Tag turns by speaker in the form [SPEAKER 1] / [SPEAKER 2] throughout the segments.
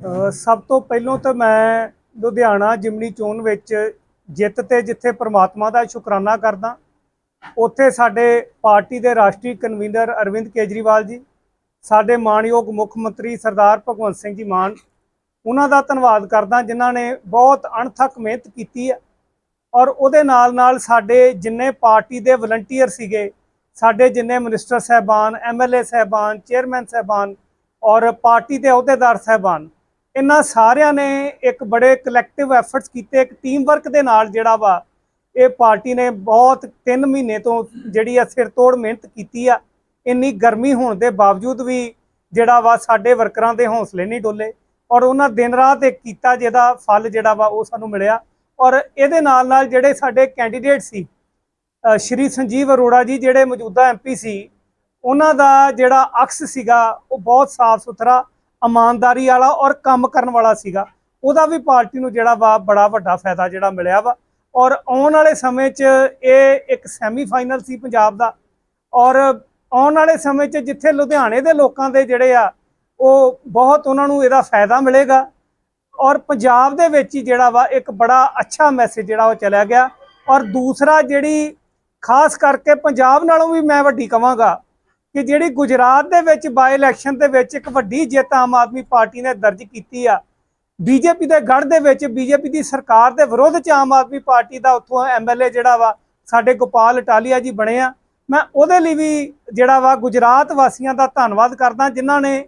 [SPEAKER 1] ਸਭ ਤੋਂ ਪਹਿਲਾਂ ਤਾਂ ਮੈਂ ਲੁਧਿਆਣਾ ਜਿਮਨੀ ਚੋਣ ਵਿੱਚ ਜਿੱਤ ਤੇ ਜਿੱਥੇ ਪ੍ਰਮਾਤਮਾ ਦਾ ਸ਼ੁਕਰਾਨਾ ਕਰਦਾ, ਉੱਥੇ ਸਾਡੇ ਪਾਰਟੀ ਦੇ ਰਾਸ਼ਟਰੀ ਕਨਵੀਨਰ ਅਰਵਿੰਦ ਕੇਜਰੀਵਾਲ ਜੀ, ਸਾਡੇ ਮਾਣਯੋਗ ਮੁੱਖ ਮੰਤਰੀ ਸਰਦਾਰ ਭਗਵੰਤ ਸਿੰਘ ਜੀ ਮਾਨ, ਉਹਨਾਂ ਦਾ ਧੰਨਵਾਦ ਕਰਦਾ ਜਿਨ੍ਹਾਂ ਨੇ ਬਹੁਤ ਅਣਥੱਕ ਮਿਹਨਤ ਕੀਤੀ ਹੈ ਔਰ ਉਹਦੇ ਨਾਲ ਨਾਲ ਸਾਡੇ ਜਿੰਨੇ ਪਾਰਟੀ ਦੇ ਵਲੰਟੀਅਰ ਸੀਗੇ, ਸਾਡੇ ਜਿੰਨੇ ਮਿਨਿਸਟਰ ਸਹਿਬਾਨ ਐਮਐਲਏ ਸਹਿਬਾਨ, ਚੇਅਰਮੈਨ ਸਹਿਬਾਨ ਔਰ ਪਾਰਟੀ ਦੇ ਅਹੁਦੇਦਾਰ ਸਹਿਬਾਨ ਇਹਨਾਂ ਸਾਰਿਆਂ ਨੇ ਇੱਕ ਬੜੇ ਕਲੈਕਟਿਵ ਐਫਰਟਸ ਕੀਤੇ, ਇੱਕ ਟੀਮ ਵਰਕ ਦੇ ਨਾਲ ਜਿਹੜਾ ਵਾ, ਇਹ ਪਾਰਟੀ ਨੇ ਬਹੁਤ 3 ਮਹੀਨੇ ਤੋਂ ਜਿਹੜੀ ਆ ਸਿਰ ਤੋੜ ਮਿਹਨਤ ਕੀਤੀ ਆ। ਇੰਨੀ ਗਰਮੀ ਹੋਣ ਦੇ ਬਾਵਜੂਦ ਵੀ ਜਿਹੜਾ ਵਾ ਸਾਡੇ ਵਰਕਰਾਂ ਦੇ ਹੌਸਲੇ ਨਹੀਂ ਡੋਲੇ ਔਰ ਉਹਨਾਂ ਦਿਨ ਰਾਤ ਇੱਕ ਕੀਤਾ ਜਿਹਦਾ ਫਲ ਜਿਹੜਾ ਵਾ ਉਹ ਸਾਨੂੰ ਮਿਲਿਆ। ਔਰ ਇਹਦੇ ਨਾਲ ਨਾਲ ਜਿਹੜੇ ਸਾਡੇ ਕੈਂਡੀਡੇਟ ਸੀ ਸ਼੍ਰੀ ਸੰਜੀਵ ਅਰੋੜਾ ਜੀ ਜਿਹੜੇ ਮੌਜੂਦਾ ਐਮਪੀ ਸੀ, ਉਹਨਾਂ ਦਾ ਜਿਹੜਾ ਅਕਸ ਸੀਗਾ, ਉਹ ਬਹੁਤ ਸਾਫ਼ ਸੁਥਰਾ ਇਮਾਨਦਾਰੀ ਵਾਲਾ ਔਰ ਕੰਮ ਕਰਨ ਵਾਲਾ ਸੀਗਾ। ਉਹਦਾ ਵੀ ਪਾਰਟੀ ਨੂੰ ਜਿਹੜਾ ਵਾ ਬੜਾ ਵੱਡਾ ਫਾਇਦਾ ਜਿਹੜਾ ਮਿਲਿਆ ਵਾ। ਔਰ ਆਉਣ ਵਾਲੇ ਸਮੇਂ 'ਚ ਇਹ ਇੱਕ ਸੈਮੀਫਾਈਨਲ ਸੀ ਪੰਜਾਬ ਦਾ। ਔਰ ਆਉਣ ਵਾਲੇ ਸਮੇਂ 'ਚ ਜਿੱਥੇ ਲੁਧਿਆਣੇ ਦੇ ਲੋਕਾਂ ਦੇ ਜਿਹੜੇ ਆ, ਉਹ ਬਹੁਤ ਉਹਨਾਂ ਨੂੰ ਇਹਦਾ ਫਾਇਦਾ ਮਿਲੇਗਾ। ਔਰ ਪੰਜਾਬ ਦੇ ਵਿੱਚ ਹੀ ਜਿਹੜਾ ਵਾ ਇੱਕ ਬੜਾ ਅੱਛਾ ਮੈਸੇਜ ਜਿਹੜਾ ਉਹ ਚਲਿਆ ਗਿਆ। ਔਰ ਦੂਸਰਾ ਜਿਹੜੀ, ਖਾਸ ਕਰਕੇ ਪੰਜਾਬ ਨਾਲੋਂ ਵੀ ਮੈਂ ਵੱਡੀ ਕਵਾਂਗਾ ਕਿ ਜਿਹੜੀ ਗੁਜਰਾਤ ਦੇ ਵਿੱਚ ਬਾਈ ਇਲੈਕਸ਼ਨ ਦੇ ਵਿੱਚ ਇੱਕ ਵੱਡੀ ਜਿੱਤ ਆਮ ਆਦਮੀ ਪਾਰਟੀ ਨੇ ਦਰਜ ਕੀਤੀ ਆ। ਬੀਜੇਪੀ ਦੇ ਗੜ ਦੇ ਵਿੱਚ ਬੀਜੇਪੀ ਦੀ ਸਰਕਾਰ ਦੇ ਵਿਰੋਧ ਚ ਆਮ ਆਦਮੀ ਪਾਰਟੀ ਦਾ ਉੱਥੋਂ ਐਮਐਲਏ ਜਿਹੜਾ ਵਾ, ਸਾਡੇ ਗੋਪਾਲ ਇਟਾਲੀਆ ਜੀ ਬਣੇ ਆ। ਮੈਂ ਉਹਦੇ ਲਈ ਵੀ ਜਿਹੜਾ ਵਾ ਗੁਜਰਾਤ ਵਾਸੀਆਂ ਦਾ ਧੰਨਵਾਦ ਕਰਦਾ, ਜਿਨ੍ਹਾਂ ਨੇ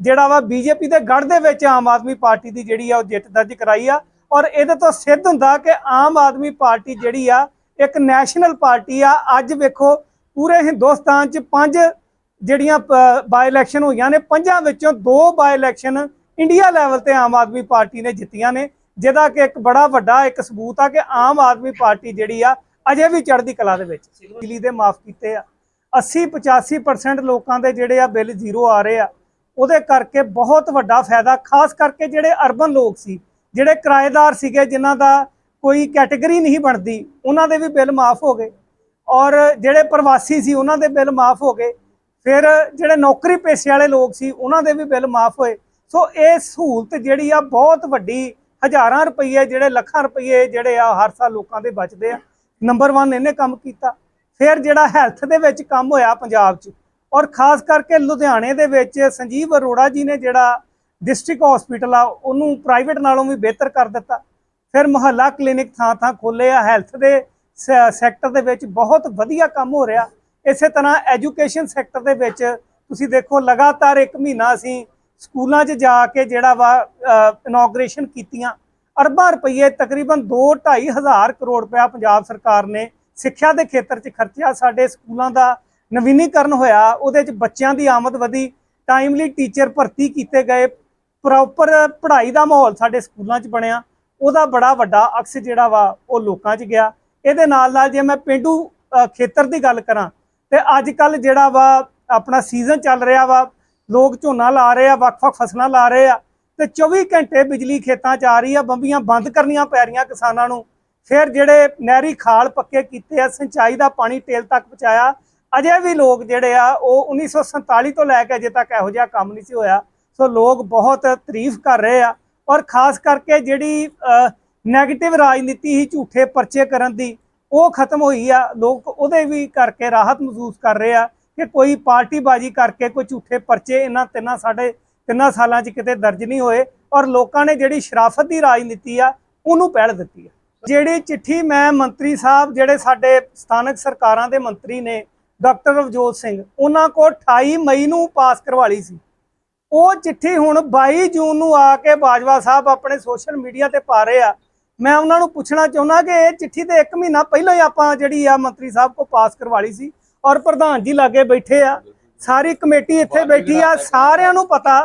[SPEAKER 1] ਜਿਹੜਾ ਵਾ ਬੀਜੇਪੀ ਦੇ ਗੜ ਦੇ ਵਿੱਚ ਆਮ ਆਦਮੀ ਪਾਰਟੀ ਦੀ ਜਿਹੜੀ ਆ ਉਹ ਜਿੱਤ ਦਰਜ ਕਰਾਈ ਆ। ਔਰ ਇਹਦੇ ਤੋਂ ਸਿੱਧ ਹੁੰਦਾ ਕਿ ਆਮ ਆਦਮੀ ਪਾਰਟੀ ਜਿਹੜੀ ਆ, ਇੱਕ ਨੈਸ਼ਨਲ ਪਾਰਟੀ ਆ। ਅੱਜ ਵੇਖੋ, ਪੂਰੇ ਹਿੰਦੁਸਤਾਨ 'ਚ ਪੰਜ ਜਿਹੜੀਆਂ ਬਾਈ ਇਲੈਕਸ਼ਨ ਹੋਈਆਂ ਨੇ, ਪੰਜਾਂ ਵਿੱਚੋਂ ਦੋ ਬਾਈ ਇਲੈਕਸ਼ਨ ਇੰਡੀਆ ਲੈਵਲ ਤੇ ਆਮ ਆਦਮੀ ਪਾਰਟੀ ਨੇ ਜਿੱਤੀਆਂ ਨੇ, ਜਿਹਦਾ ਕਿ ਇੱਕ ਬੜਾ ਵੱਡਾ ਇੱਕ ਸਬੂਤ ਆ ਕਿ ਆਮ ਆਦਮੀ ਪਾਰਟੀ ਜਿਹੜੀ ਆ, ਅਜੇ ਵੀ ਚੜ੍ਹਦੀ ਕਲਾ ਦੇ ਵਿੱਚ। ਬਿਜਲੀ ਦੇ ਮਾਫ ਕੀਤੇ ਆ। 80 85% ਲੋਕਾਂ ਦੇ ਜਿਹੜੇ ਆ ਬਿੱਲ ਜ਼ੀਰੋ ਆ ਰਹੇ ਆ। ਉਹਦੇ ਕਰਕੇ ਬਹੁਤ ਵੱਡਾ ਫਾਇਦਾ, ਖਾਸ ਕਰਕੇ ਜਿਹੜੇ ਅਰਬਨ ਲੋਕ ਸੀ, ਜਿਹੜੇ ਕਿਰਾਏਦਾਰ ਸੀਗੇ, ਜਿਨ੍ਹਾਂ ਦਾ ਕੋਈ ਕੈਟਾਗਰੀ ਨਹੀਂ ਬਣਦੀ, ਉਹਨਾਂ ਦੇ ਵੀ ਬਿੱਲ ਮਾਫ ਹੋ ਗਏ। ਔਰ ਜਿਹੜੇ ਪ੍ਰਵਾਸੀ ਸੀ, ਉਹਨਾਂ ਦੇ ਬਿੱਲ ਮਾਫ ਹੋ ਗਏ। ਫਿਰ ਜਿਹੜੇ ਨੌਕਰੀ ਪੇਸ਼ੇ ਵਾਲੇ ਲੋਕ ਸੀ, ਉਹਨਾਂ ਦੇ ਵੀ ਬਿੱਲ ਮਾਫ ਹੋਏ। ਸੋ ਇਹ ਸਹੂਲਤ ਜਿਹੜੀ ਆ, ਬਹੁਤ ਵੱਡੀ, ਹਜ਼ਾਰਾਂ ਰੁਪਏ ਜਿਹੜੇ ਲੱਖਾਂ ਰੁਪਏ ਜਿਹੜੇ ਆ, ਹਰ ਸਾਲ ਲੋਕਾਂ ਦੇ ਬਚਦੇ ਆ। ਨੰਬਰ 1 ਇਹਨੇ ਕੰਮ ਕੀਤਾ। ਫਿਰ ਜਿਹੜਾ ਹੈਲਥ ਦੇ ਵਿੱਚ ਕੰਮ ਹੋਇਆ ਪੰਜਾਬ 'ਚ, ਔਰ ਖਾਸ ਕਰਕੇ ਲੁਧਿਆਣੇ ਦੇ ਵਿੱਚ ਸੰਜੀਵ ਅਰੋੜਾ ਜੀ ਨੇ ਜਿਹੜਾ ਡਿਸਟ੍ਰਿਕਟ ਹਸਪੀਟਲ ਆ, ਉਹਨੂੰ ਪ੍ਰਾਈਵੇਟ ਨਾਲੋਂ ਵੀ ਬਿਹਤਰ ਕਰ ਦਿੱਤਾ। ਫਿਰ ਮੁਹੱਲਾ ਕਲੀਨਿਕ ਥਾਂ ਥਾਂ ਖੋਲੇ ਆ। ਹੈਲਥ ਦੇ ਸੈਕਟਰ ਦੇ ਵਿੱਚ ਬਹੁਤ ਵਧੀਆ ਕੰਮ ਹੋ ਰਿਹਾ। ਇਸੇ ਤਰ੍ਹਾਂ ਐਜੂਕੇਸ਼ਨ ਸੈਕਟਰ ਦੇ ਵਿੱਚ ਤੁਸੀਂ ਦੇਖੋ ਲਗਾਤਾਰ ਇੱਕ ਮਹੀਨਾ ਅਸੀਂ ਸਕੂਲਾਂ 'ਚ ਜਾ ਕੇ ਜਿਹੜਾ ਵਾ ਇਨੋਗ੍ਰੇਸ਼ਨ ਕੀਤੀਆਂ, ਅਰਬਾਂ ਰੁਪਏ ਤਕਰੀਬਨ 2.5 ਹਜ਼ਾਰ ਕਰੋੜ ਰੁਪਇਆ ਪੰਜਾਬ ਸਰਕਾਰ ਨੇ ਸਿੱਖਿਆ ਦੇ ਖੇਤਰ 'ਚ ਖਰਚਿਆ, ਸਾਡੇ ਸਕੂਲਾਂ ਦਾ ਨਵੀਨੀਕਰਨ ਹੋਇਆ, ਉਹਦੇ 'ਚ ਬੱਚਿਆਂ ਦੀ ਆਮਦ ਵਧੀ ਟਾਈਮਲੀ ਟੀਚਰ ਭਰਤੀ ਕੀਤੇ ਗਏ ਪ੍ਰੋਪਰ ਪੜ੍ਹਾਈ ਦਾ ਮਾਹੌਲ ਸਾਡੇ ਸਕੂਲਾਂ 'ਚ ਬਣਿਆ, ਉਹਦਾ ਬੜਾ ਵੱਡਾ ਅਕਸ ਜਿਹੜਾ ਵਾ, ਉਹ ਲੋਕਾਂ 'ਚ ਗਿਆ। ਇਹਦੇ ਨਾਲ ਨਾਲ ਜੇ ਮੈਂ ਪਿੰਡੂ ਖੇਤਰ ਦੀ ਗੱਲ ਕਰਾਂ ਤੇ ਅੱਜ ਕੱਲ ਜਿਹੜਾ ਵਾ, ਆਪਣਾ ਸੀਜ਼ਨ ਚੱਲ ਰਿਹਾ ਵਾ, ਲੋਕ ਝੋਨਾ ਲਾ ਰਹੇ ਆ, ਵੱਖ-ਵੱਖ ਫਸਲਾਂ ਲਾ ਰਹੇ ਆ, ਤੇ 24 ਘੰਟੇ ਬਿਜਲੀ ਖੇਤਾਂ 'ਚ ਆ ਰਹੀ ਆ, ਬੰਬੀਆਂ ਬੰਦ ਕਰਨੀਆਂ ਪੈ ਰਹੀਆਂ ਕਿਸਾਨਾਂ ਨੂੰ। ਫਿਰ ਜਿਹੜੇ ਨਹਿਰੀ ਖਾਲ ਪੱਕੇ ਕੀਤੇ ਆ, ਸਿੰਚਾਈ ਦਾ ਪਾਣੀ ਟੇਲ ਤੱਕ ਪਹੁੰਚਾਇਆ, ਅਜੇ ਵੀ ਲੋਕ ਜਿਹੜੇ ਆ, ਉਹ 1947 ਤੋਂ ਲੈ ਕੇ ਅਜੇ ਤੱਕ ਇਹੋ ਜਿਹਾ ਕੰਮ ਨਹੀਂ ਸੀ ਹੋਇਆ। ਸੋ ਲੋਕ ਬਹੁਤ ਤਾਰੀਫ ਕਰ ਰਹੇ ਆ, ਔਰ ਖਾਸ ਕਰਕੇ ਜਿਹੜੀ ਨੈਗੇਟਿਵ ਰਾਜਨੀਤੀ ਹੀ ਝੂਠੇ ਪਰਚੇ ਕਰਨ ਦੀ ਉਹ ਖਤਮ ਹੋਈ ਆ, ਲੋਕ ਉਹਦੇ ਵੀ ਕਰਕੇ ਰਾਹਤ ਮਹਿਸੂਸ ਕਰ ਰਹੇ ਆ ਕਿ ਕੋਈ ਪਾਰਟੀਬਾਜ਼ੀ ਕਰਕੇ ਕੋਈ ਝੂਠੇ ਪਰਚੇ ਇਹਨਾਂ ਤਿੰਨਾਂ ਸਾਡੇ ਤਿੰਨਾਂ ਸਾਲਾਂ 'ਚ ਕਿਤੇ ਦਰਜ ਨਹੀਂ ਹੋਏ ਔਰ ਲੋਕਾਂ ਨੇ ਜਿਹੜੀ ਸ਼ਰਾਫਤ ਦੀ ਰਾਜਨੀਤੀ ਆ, ਉਹਨੂੰ ਪਹਿਲ ਦਿੱਤੀ ਆ। ਜਿਹੜੀ ਚਿੱਠੀ ਮੈਂ ਮੰਤਰੀ ਸਾਹਿਬ, ਜਿਹੜੇ ਸਾਡੇ ਸਥਾਨਕ ਸਰਕਾਰਾਂ ਦੇ ਮੰਤਰੀ ਨੇ, ਡਾਕਟਰ ਰਵਜੋਤ ਸਿੰਘ, ਉਹਨਾਂ ਕੋਲ 28 ਮਈ ਨੂੰ ਪਾਸ ਕਰਵਾ ਲਈ ਸੀ। ਉਹ ਚਿੱਠੀ ਹੁਣ 22 ਜੂਨ ਨੂੰ ਆ ਕੇ ਬਾਜਵਾ ਸਾਹਿਬ ਆਪਣੇ ਸੋਸ਼ਲ ਮੀਡੀਆ ਤੇ ਪਾ ਰਹੇ ਆ। ਮੈਂ ਉਹਨਾਂ ਨੂੰ ਪੁੱਛਣਾ ਚਾਹੁੰਦਾ ਕਿ ਇਹ ਚਿੱਠੀ ਤੇ 1 ਮਹੀਨਾ ਪਹਿਲਾਂ ਹੀ ਆਪਾਂ ਜਿਹੜੀ ਆ ਮੰਤਰੀ ਸਾਹਿਬ ਕੋ ਪਾਸ ਕਰਵਾ ਲਈ ਸੀ ਔਰ ਪ੍ਰਧਾਨ ਜੀ ਲਾਗੇ ਬੈਠੇ ਆ ਸਾਰੀ ਕਮੇਟੀ ਇੱਥੇ ਬੈਠੀ ਆ ਸਾਰਿਆਂ ਨੂੰ ਪਤਾ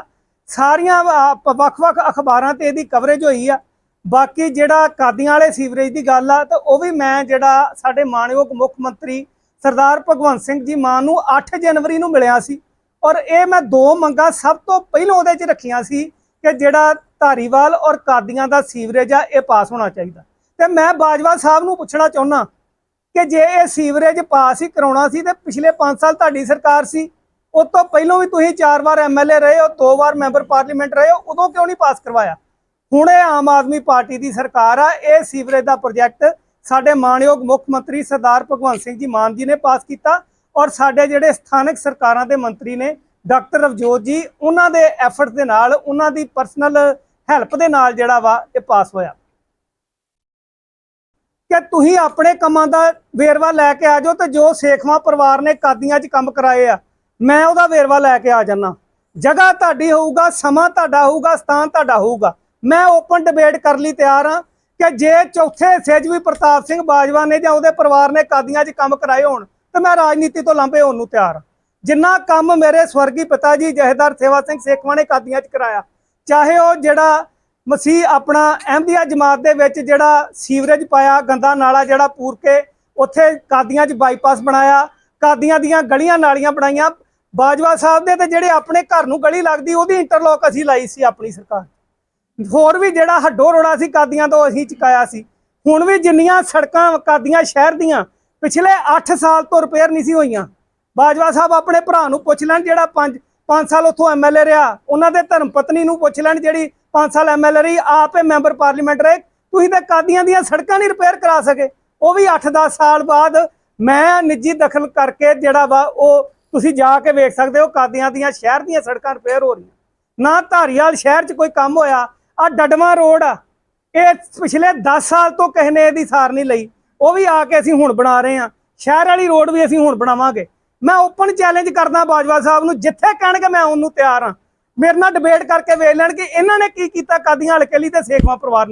[SPEAKER 1] ਸਾਰੀਆਂ ਵੱਖ-ਵੱਖ ਅਖਬਾਰਾਂ ਤੇ ਇਹਦੀ ਕਵਰੇਜ ਹੋਈ ਆ। ਬਾਕੀ ਜਿਹੜਾ ਕਾਦੀਆਂ ਵਾਲੇ ਸੀਵਰੇਜ ਦੀ ਗੱਲ ਆ ਤਾਂ ਉਹ ਵੀ ਮੈਂ ਜਿਹੜਾ ਸਾਡੇ ਮਾਨਯੋਗ ਮੁੱਖ ਮੰਤਰੀ ਸਰਦਾਰ ਭਗਵੰਤ ਸਿੰਘ ਜੀ ਮਾਨ ਨੂੰ 8 ਜਨਵਰੀ ਨੂੰ ਮਿਲਿਆ ਸੀ। ਔਰ ਇਹ ਮੈਂ ਦੋ ਮੰਗਾਂ ਸਭ ਤੋਂ ਪਹਿਲਾਂ ਉਹਦੇ 'ਚ ਰੱਖੀਆਂ ਸੀ ਕਿ ਜਿਹੜਾ ਧਾਰੀਵਾਲ ਔਰ ਕਾਦੀਆਂ ਦਾ ਸੀਵਰੇਜ ਆ, ਇਹ ਪਾਸ ਹੋਣਾ ਚਾਹੀਦਾ। ਤੇ ਮੈਂ ਬਾਜਵਾ ਸਾਹਿਬ ਨੂੰ ਪੁੱਛਣਾ ਚਾਹੁੰਦਾ ਕਿ ਜੇ ਇਹ ਸੀਵਰੇਜ ਪਾਸ ਹੀ ਕਰਾਉਣਾ ਸੀ ਤੇ ਪਿਛਲੇ 5 ਸਾਲ ਤੁਹਾਡੀ ਸਰਕਾਰ ਸੀ, ਉਸ ਤੋਂ ਪਹਿਲਾਂ ਵੀ ਤੁਸੀਂ ਚਾਰ ਵਾਰ ਐਮਐਲਏ ਰਹੇ ਹੋ, ਦੋ ਵਾਰ ਮੈਂਬਰ ਪਾਰਲੀਮੈਂਟ ਰਹੇ ਹੋ, ਉਦੋਂ ਕਿਉਂ ਨਹੀਂ ਪਾਸ ਕਰਵਾਇਆ? ਹੁਣ ਇਹ ਆਮ ਆਦਮੀ ਪਾਰਟੀ ਦੀ ਸਰਕਾਰ ਆ, ਇਹ ਸੀਵਰੇਜ ਦਾ ਪ੍ਰੋਜੈਕਟ ਸਾਡੇ ਮਾਨਯੋਗ ਮੁੱਖ ਮੰਤਰੀ ਸਰਦਾਰ ਭਗਵੰਤ ਸਿੰਘ ਜੀ ਮਾਨ ਜੀ ਨੇ ਪਾਸ ਕੀਤਾ ਔਰ ਸਾਡੇ ਜਿਹੜੇ ਸਥਾਨਕ ਸਰਕਾਰਾਂ ਦੇ ਮੰਤਰੀ ਨੇ, ਡਾਕਟਰ ਰਵਜੋਤ ਜੀ, ਉਹਨਾਂ ਦੇ ਐਫਰਟ ਦੇ ਨਾਲ, ਉਹਨਾਂ ਦੀ ਪਰਸਨਲ ਹੈਲਪ ਦੇ ਨਾਲ ਜਿਹੜਾ ਵਾ ਇਹ ਪਾਸ ਹੋਇਆ। ਕਿ ਤੁਸੀਂ ਆਪਣੇ ਕੰਮਾਂ ਦਾ ਵੇਰਵਾ ਲੈ ਕੇ ਆ ਜਾਓ ਤੇ ਜੋ ਸੇਖਵਾਂ ਪਰਿਵਾਰ ਨੇ ਕਾਦੀਆਂ 'ਚ ਕੰਮ ਕਰਾਏ ਆ, ਮੈਂ ਉਹਦਾ ਵੇਰਵਾ ਲੈ ਕੇ ਆ ਜਾਣਾ ਜਗ੍ਹਾ ਤੁਹਾਡੀ ਹੋਊਗਾ, ਸਮਾਂ ਤੁਹਾਡਾ ਹੋਊਗਾ, ਸਥਾਨ ਤੁਹਾਡਾ ਹੋਊਗਾ। ਮੈਂ ਓਪਨ ਡਿਬੇਟ ਕਰ ਲਈ ਤਿਆਰ ਹਾਂ ਕਿ ਜੇ ਚੌਥੇ ਹਿੱਸੇ 'ਚ ਵੀ ਪ੍ਰਤਾਪ ਸਿੰਘ ਬਾਜਵਾ ਨੇ ਜਾਂ ਉਹਦੇ ਪਰਿਵਾਰ ਨੇ ਕਾਦੀਆਂ 'ਚ ਕੰਮ ਕਰਾਏ ਹੋਣ, ਤੇ ਮੈਂ ਰਾਜਨੀਤੀ ਤੋਂ ਲਾਂਭੇ ਹੋਣ ਨੂੰ ਤਿਆਰ ਹਾਂ। ਜਿੰਨਾ ਕੰਮ ਮੇਰੇ ਸਵਰਗੀ ਪਿਤਾ ਜੀ ਜਹੇਦਾਰ ਸੇਵਾ ਸਿੰਘ ਸੇਖਵਾਂ ਨੇ ਕਾਦੀਆਂ 'ਚ ਕਰਾਇਆ ਚਾਹੇ ਉਹ ਜਿਹੜਾ ਮਸੀਹ ਆਪਣਾ ਅਹਿਮਦੀਆ ਜਮਾਤ ਦੇ ਵਿੱਚ ਜਿਹੜਾ ਸੀਵਰੇਜ ਪਾਇਆ, ਗੰਦਾ ਨਾਲਾ ਜਿਹੜਾ ਪੂਰ ਕੇ ਉੱਥੇ ਕਾਦੀਆਂ 'ਚ ਬਾਈਪਾਸ ਬਣਾਇਆ, ਕਾਦੀਆਂ ਦੀਆਂ ਗਲੀਆਂ ਨਾਲੀਆਂ ਬਣਾਈਆਂ। ਬਾਜਵਾ ਸਾਹਿਬ ਦੇ ਤੇ ਜਿਹੜੇ ਆਪਣੇ ਘਰ ਨੂੰ ਗਲੀ ਲੱਗਦੀ, ਉਹਦੀ ਇੰਟਰਲੋਕ ਅਸੀਂ ਲਾਈ ਸੀ ਆਪਣੀ ਸਰਕਾਰ। ਹੋਰ ਵੀ ਜਿਹੜਾ ਹੱਡੋ ਰੋੜਾ ਸੀ ਕਾਦੀਆਂ ਤੋਂ ਅਸੀਂ ਚੁਕਾਇਆ ਸੀ। ਹੁਣ ਵੀ ਜਿੰਨੀਆਂ ਸੜਕਾਂ ਕਾਦੀਆਂ ਸ਼ਹਿਰ ਦੀਆਂ ਪਿਛਲੇ 8 ਸਾਲ ਤੋਂ ਰਿਪੇਅਰ ਨਹੀਂ ਸੀ ਹੋਈਆਂ। ਬਾਜਵਾ ਸਾਹਿਬ ਆਪਣੇ ਭਰਾ ਨੂੰ ਪੁੱਛ ਲੈਣ ਜਿਹੜਾ 5 5 ਸਾਲ ਉੱਥੋਂ ਐਮਐਲਏ ਰਿਹਾ, ਉਹਨਾਂ ਦੇ ਧਰਮ ਪਤਨੀ ਨੂੰ ਪੁੱਛ ਲੈਣ ਜਿਹੜੀ 5 ਸਾਲ ਐਮਐਲਏ ਰਹੀ, ਆਪੇ ਮੈਂਬਰ ਪਾਰਲੀਮੈਂਟ ਰਹੇ, ਤੁਸੀਂ ਤਾਂ ਕਾਦੀਆਂ ਦੀਆਂ ਸੜਕਾਂ ਨਹੀਂ ਰਿਪੇਅਰ ਕਰਾ ਸਕੇ। ਉਹ ਵੀ 8-10 ਸਾਲ ਬਾਅਦ ਮੈਂ ਨਿੱਜੀ ਦਖਲ ਕਰਕੇ ਜਿਹੜਾ ਵਾ, ਉਹ ਤੁਸੀਂ ਜਾ ਕੇ ਵੇਖ ਸਕਦੇ ਹੋ, ਕਾਦੀਆਂ ਦੀਆਂ, ਸ਼ਹਿਰ ਦੀਆਂ ਸੜਕਾਂ ਰਿਪੇਅਰ ਹੋ ਰਹੀਆਂ। ਨਾ ਧਾਰੀਵਾਲ ਸ਼ਹਿਰ 'ਚ ਕੋਈ ਕੰਮ ਹੋਇਆ ਆ ਡਡਮਾ ਰੋਡ ਆ। ਇਹ ਪਿਛਲੇ 10 ਸਾਲ ਤੋਂ ਕਿਸੇ ਨੇ ਇਹਦੀ ਸਾਰ ਨਹੀਂ ਲਈ। ਉਹ ਵੀ ਆ ਕੇ ਅਸੀਂ ਹੁਣ ਬਣਾ ਰਹੇ ਹਾਂ। ਸ਼ਹਿਰ ਵਾਲੀ ਰੋਡ ਵੀ ਅਸੀਂ ਹੁਣ ਬਣਾਵਾਂਗੇ। ਮੈਂ ਓਪਨ ਚੈਲੰਜ ਕਰਦਾ ਬਾਜਵਾ ਸਾਹਿਬ ਨੂੰ, ਜਿੱਥੇ ਕਹਿਣਗੇ ਮੈਂ ਉਹਨੂੰ ਤਿਆਰ ਹਾਂ। ਮੇਰੇ ਨਾਲ ਡਿਬੇਟ ਕਰਕੇ ਵੇਖ ਲੈਣ ਕਿ ਇਹਨਾਂ ਨੇ ਕੀ ਕੀਤਾ, ਕਾਦੀਆਂ ਹਲਕੇ ਲਈ ਤੇ ਸੇਖਵਾ ਪਰਿਵਾਰ ਨੇ